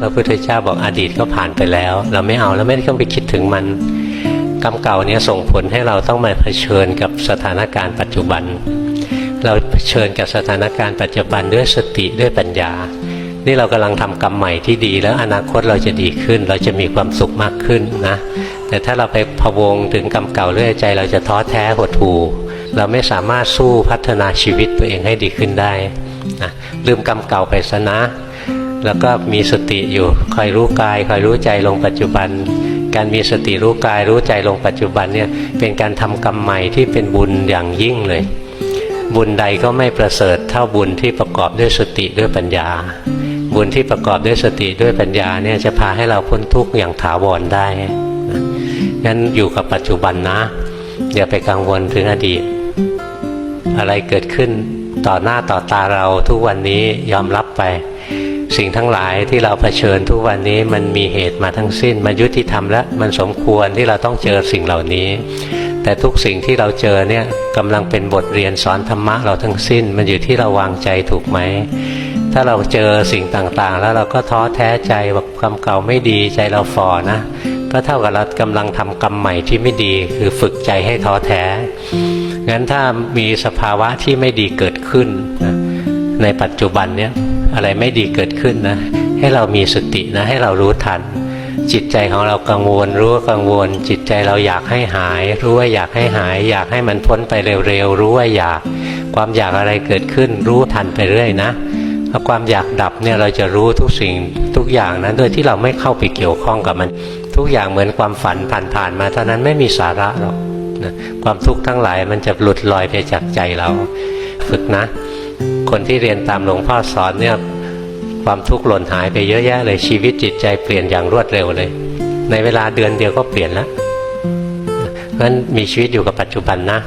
พระพุทธเจ้าบอกอดีตก็ผ่านไปแล้ว เราไม่เอาแล้วไม่ต้องไปคิดถึงมันกรรมเก่าเนี้ส่งผลให้เราต้องมาเผชิญกับสถานการณ์ปัจจุบัน เราเผชิญกับสถานการณ์ปัจจุบันด้วยสติด้วยปัญญา นี่เรากำลังทำกรรมใหม่ที่ดี แล้วอนาคตเราจะดีขึ้น เราจะมีความสุขมากขึ้นนะแต่ถ้าเราไปพะวงถึงกรรมเก่าเรื่อยใจ เราจะท้อแท้หดหู่เราไม่สามารถสู้พัฒนาชีวิตตัวเองให้ดีขึ้นได้นะลืมกรรมเก่าไปซะนะ แล้วก็มีสติอยู่คอยรู้กายคอยรู้ใจลงปัจจุบัน การมีสติรู้กายรู้ใจลงปัจจุบันเนี่ยเป็นการทำกรรมใหม่ที่เป็นบุญอย่างยิ่งเลย บุญใดก็ไม่ประเสริฐเท่าบุญที่ประกอบด้วยสติด้วยปัญญา บุญที่ประกอบด้วยสติด้วยปัญญาเนี่ยจะพาให้เราพ้นทุกข์อย่างถาวรได้งั้นอยู่กับปัจจุบันนะอย่าไปกังวลถึงอดีต อะไรเกิดขึ้นต่อหน้าต่อตาเราทุกวันนี้ยอมรับไป สิ่งทั้งหลายที่เราเผชิญทุกวันนี้มันมีเหตุมาทั้งสิ้นมันยุติธรรมและมันสมควรที่เราต้องเจอสิ่งเหล่านี้ แต่ทุกสิ่งที่เราเจอเนี่ยกำลังเป็นบทเรียนสอนธรรมะเราทั้งสิ้น มันอยู่ที่เราวางใจถูกไหมถ้าเราเจอสิ่งต่างๆ แล้วเราก็ท้อแท้ใจว่ากรรมเก่าไม่ดีใจเราฝ่อนะก็เท่ากับเรากำลังทำกรรมใหม่ที่ไม่ดีคือฝึกใจให้ท้อแท้งั้นถ้ามีสภาวะที่ไม่ดีเกิดขึ้นนะในปัจจุบันเนี้ย อะไรไม่ดีเกิดขึ้นนะ ให้เรามีสตินะ ให้เรารู้ทัน จิตใจของเรากังวล รู้ว่ากังวล จิตใจเราอยากให้หาย รู้ว่าอยากให้หาย อยากให้มันพ้นไปเร็วๆรู้ว่าอยาก ความอยากอะไรเกิดขึ้น รู้ทันไปเรื่อยนะพอความอยากดับเนี่ยเราจะรู้ทุกสิ่งทุกอย่างนะโดยที่เราไม่เข้าไปเกี่ยวข้องกับมัน ทุกอย่างเหมือนความฝันผ่านๆมาเท่านั้นไม่มีสาระหรอกนะความทุกข์ทั้งหลายมันจะหลุดลอยไปจากใจเรา ฝึกนะ คนที่เรียนตามหลวงพ่อสอนเนี่ยความทุกข์หล่นหายไปเยอะแยะเลยชีวิตจิตใจเปลี่ยนอย่างรวดเร็วเลย ในเวลาเดือนเดียวก็เปลี่ยนแล้วเพราะฉนั้นมีชีวิตอยู่กับปัจจุบันนะ